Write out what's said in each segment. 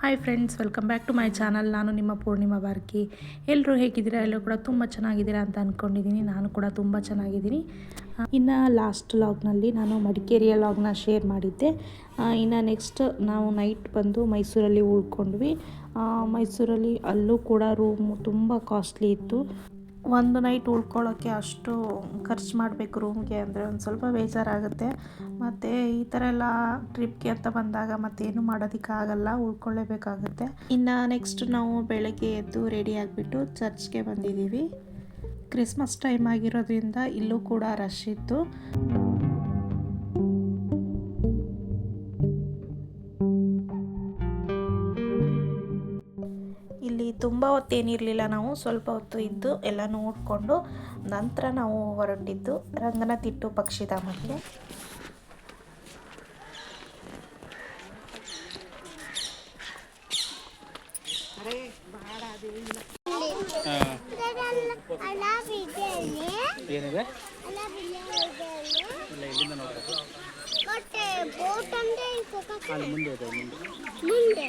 Hi friends welcome back to my channel ನಾನು ನಿಮ್ಮ ಪೂರ್ಣಿಮಾ ಬಾರ್ಕಿ ಎಲ್ಲರೂ ಹೇಗಿದ್ದೀರಾ? ಎಲ್ಲರೂ ಕೂಡ ತುಂಬ ಚೆನ್ನಾಗಿದ್ದೀರಾ ಅಂತ ಅಂದ್ಕೊಂಡಿದ್ದೀನಿ ನಾನು ಕೂಡ ತುಂಬ ಚೆನ್ನಾಗಿದ್ದೀನಿ. ಇನ್ನು ಲಾಸ್ಟ್ ಲಾಗ್ನಲ್ಲಿ ನಾನು ಮಡಿಕೇರಿಯ ಲಾಗ್ನ ಶೇರ್ ಮಾಡಿದ್ದೆ. ಇನ್ನು ನೆಕ್ಸ್ಟ್ ನಾವು ನೈಟ್ ಬಂದು ಮೈಸೂರಲ್ಲಿ ಉಳ್ಕೊಂಡ್ವಿ. ಮೈಸೂರಲ್ಲಿ ಅಲ್ಲೂ ಕೂಡ ರೂಮು ತುಂಬ ಕಾಸ್ಟ್ಲಿ ಇತ್ತು. ಒಂದು ನೈಟ್ ಉಳ್ಕೊಳ್ಳೋಕ್ಕೆ ಅಷ್ಟು ಖರ್ಚು ಮಾಡಬೇಕು ರೂಮ್ಗೆ ಅಂದರೆ ಒಂದು ಸ್ವಲ್ಪ ಬೇಜಾರಾಗುತ್ತೆ. ಮತ್ತು ಈ ಥರ ಎಲ್ಲ ಟ್ರಿಪ್ಗೆ ಅಂತ ಬಂದಾಗ ಮತ್ತೇನು ಮಾಡೋದಕ್ಕಾಗಲ್ಲ ಉಳ್ಕೊಳ್ಳೇಬೇಕಾಗುತ್ತೆ. ಇನ್ನು ನೆಕ್ಸ್ಟ್ ನಾವು ಬೆಳಗ್ಗೆ ಎದ್ದು ರೆಡಿ ಆಗಿಬಿಟ್ಟು ಚರ್ಚ್ಗೆ ಬಂದಿದ್ದೀವಿ. ಕ್ರಿಸ್ಮಸ್ ಟೈಮ್ ಆಗಿರೋದ್ರಿಂದ ಇಲ್ಲೂ ಕೂಡ ರಶ್ ಇತ್ತು. ತುಂಬ ಹೊತ್ತೇನಿರಲಿಲ್ಲ ನಾವು ಸ್ವಲ್ಪ ಹೊತ್ತು ಇದ್ದು ಎಲ್ಲ ನೋಡಿಕೊಂಡು ನಂತರ ನಾವು ಹೊರಟಿದ್ದು ರಂಗನತಿಟ್ಟು ಪಕ್ಷಿಧಾಮಕ್ಕೆ. ಏನಿದೆ? ಮತ್ತೆ ಬೋಟ್ ಅಂದ್ರೆ ಕೋಕಾ ಅಲ್ಲಿ ಮುಂದೆ ಇದೆ ಮುಂದೆ. ಮುಂದೆ.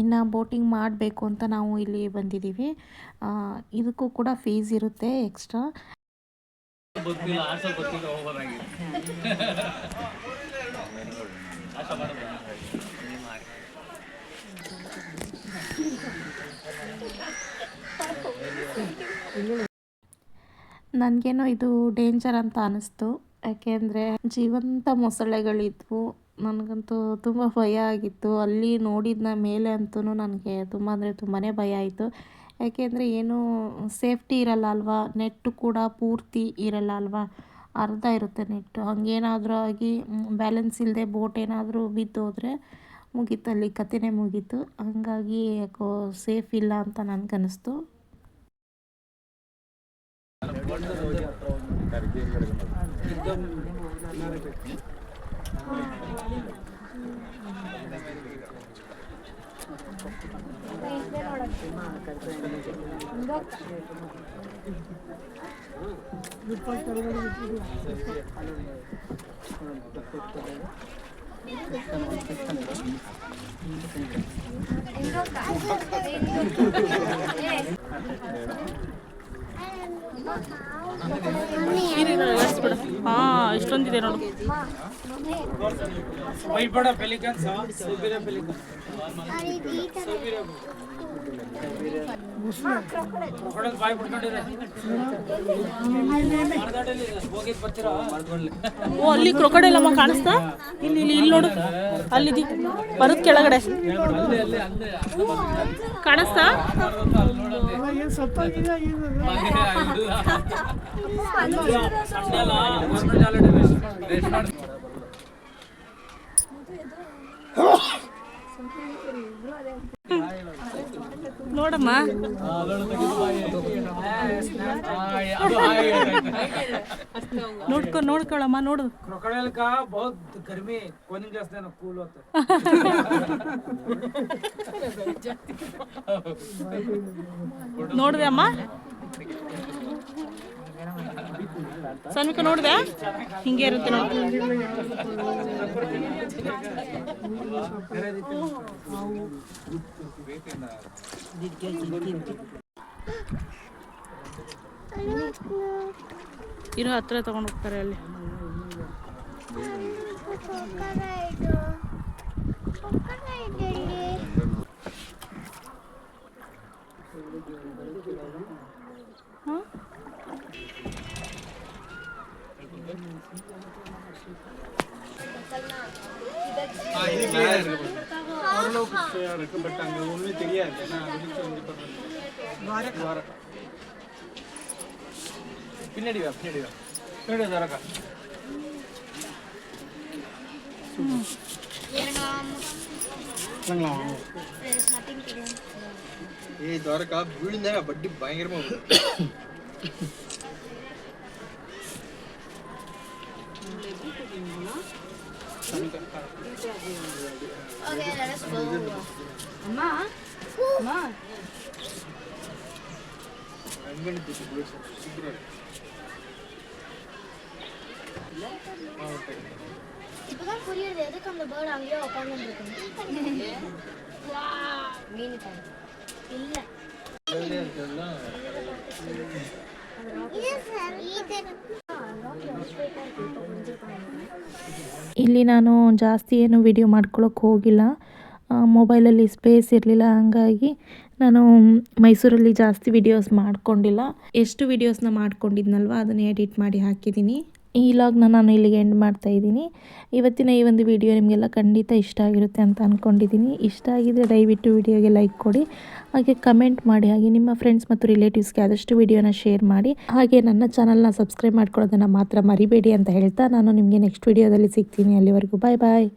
ಇನ್ನು ಬೋಟಿಂಗ್ ಮಾಡಬೇಕು ಅಂತ ನಾವು ಇಲ್ಲಿ ಬಂದಿದ್ದೀವಿ. ಇದಕ್ಕೂ ಕೂಡ ಫೀಸ್ ಇರುತ್ತೆ ಎಕ್ಸ್ಟ್ರಾ ನನಗೇನೋ ಇದು ಡೇಂಜರ್ ಅಂತ ಅನ್ನಿಸ್ತು ಯಾಕೆಂದರೆ ಜೀವಂತ ಮೊಸಳೆಗಳಿದ್ವು. ನನಗಂತೂ ತುಂಬ ಭಯ ಆಗಿತ್ತು. ಅಲ್ಲಿ ನೋಡಿದ್ನ ಮೇಲೆ ಅಂತೂ ನನಗೆ ತುಂಬ ಅಂದರೆ ತುಂಬಾ ಭಯ ಆಯಿತು. ಯಾಕೆಂದರೆ ಏನೂ ಸೇಫ್ಟಿ ಇರಲ್ಲ ಅಲ್ವಾ? ನೆಟ್ಟು ಕೂಡ ಪೂರ್ತಿ ಇರಲ್ಲ ಅಲ್ವಾ? ಅರ್ಧ ಇರುತ್ತೆ ನೆಟ್ಟು. ಹಂಗೇನಾದರೂ ಆಗಿ ಬ್ಯಾಲೆನ್ಸ್ ಇಲ್ಲದೆ ಬೋಟ್ ಏನಾದರೂ ಬಿದ್ದೋದ್ರೆ ಮುಗೀತು. ಅಲ್ಲಿ ಕತೆನೇ ಮುಗೀತು. ಹಾಗಾಗಿ ಯಾಕೋ ಸೇಫ್ ಇಲ್ಲ ಅಂತ ನನಗನ್ನಿಸ್ತು. ಆ ಇಷ್ಟೊಂದಿದೆ ನೋಡು. ಭಯಪಡ ಪೆಲಿಕನ್ಸ್ ಸುಬಿರ ಪೆಲಿಕನ್ ಅಲ್ಲಿ ಕ್ರೊಕಡೈಲ್ ಅಮ್ಮ ಕಾಣಿಸ್ತಾ? ಇಲ್ಲಿ ಇಲ್ಲಿ ಇಲ್ಲಿ ನೋಡು. ಅಲ್ಲಿದಿ. ಬರುತ್ತ ಕೆಳಗಡೆ. ಕಾಣಿಸ್ತಾ? ಸಂಡೆ ಅಲ್ಲ ಗೌರ್ಮೆಂಟ್ ಹಾಲಿಡೇ ರೆಸ್ಟ್ ಮಾಡಿ ನೋಡಮ್ಮ ನೋಡ್ಕೊ ನೋಡ್ಕೊಳಮ್ಮ ನೋಡು क्रोकोडाइल का बहुत गर्मी कोनिंग जास्त आहे ना कूल होतं ನೋಡಿದೆ ಅಮ್ಮ ಸನ್ವಿಕ ನೋಡಿದೆ? ಹಿಂಗೆ ಇರುತ್ತೆ ಇರೋ ಹತ್ರ ತಗೊಂಡು ಹೋಗ್ತಾರೆ ಅಲ್ಲಿ. பட் அங்கே ஒன்றுமே தெரியாது பின்னாடி வா பின்னாடி வா பின்னாடி வரக்கா ஏய் துவரக்கா விழுந்தா பட்டு பயங்கரமா விழுந்தா Okay, let us go. அம்மா அம்மா இப்பதான் புரியுது எதுக்கு அந்த பேர்ட் அங்கேயே உட்காந்துருக்கு மீன் இல்ல இது ಇಲ್ಲಿ ನಾನು ಜಾಸ್ತಿ ಏನು ವಿಡಿಯೋ ಮಾಡ್ಕೊಳ್ಳೋಕೆ ಹೋಗಿಲ್ಲ. ಮೊಬೈಲಲ್ಲಿ ಸ್ಪೇಸ್ ಇರಲಿಲ್ಲ, ಹಾಗಾಗಿ ನಾನು ಮೈಸೂರಲ್ಲಿ ಜಾಸ್ತಿ ವಿಡಿಯೋಸ್ ಮಾಡಿಕೊಂಡಿಲ್ಲ. ಎಷ್ಟು ವಿಡಿಯೋಸ್ನ ಮಾಡ್ಕೊಂಡಿದ್ನಲ್ವ, ಅದನ್ನು ಎಡಿಟ್ ಮಾಡಿ ಹಾಕಿದ್ದೀನಿ. ಈ ಲಾಗ್ನ ನಾನು ಇಲ್ಲಿಗೆ ಎಂಡ್ ಮಾಡ್ತಾ ಇದ್ದೀನಿ. ಇವತ್ತಿನ ಈ ಒಂದು ವಿಡಿಯೋ ನಿಮಗೆಲ್ಲ ಖಂಡಿತ ಇಷ್ಟ ಆಗಿರುತ್ತೆ ಅಂತ ಅಂದ್ಕೊಂಡಿದ್ದೀನಿ ಇಷ್ಟ ಆಗಿದರೆ ದಯವಿಟ್ಟು ವಿಡಿಯೋಗೆ ಲೈಕ್ ಕೊಡಿ. ಹಾಗೆ ಕಮೆಂಟ್ ಮಾಡಿ. ಹಾಗೆ ನಿಮ್ಮ ಫ್ರೆಂಡ್ಸ್ ಮತ್ತು ರಿಲೇಟಿವ್ಸ್ಗೆ ಆದಷ್ಟು ವಿಡಿಯೋನ ಶೇರ್ ಮಾಡಿ. ಹಾಗೆ ನನ್ನ ಚಾನಲ್ನ ಸಬ್ಸ್ಕ್ರೈಬ್ ಮಾಡ್ಕೊಳ್ಳೋದನ್ನು ಮಾತ್ರ ಮರಿಬೇಡಿ ಅಂತ ಹೇಳ್ತಾ ನಾನು ನಿಮಗೆ ನೆಕ್ಸ್ಟ್ ವಿಡಿಯೋದಲ್ಲಿ ಸಿಗ್ತೀನಿ. ಅಲ್ಲಿವರೆಗೂ ಬಾಯ್ ಬಾಯ್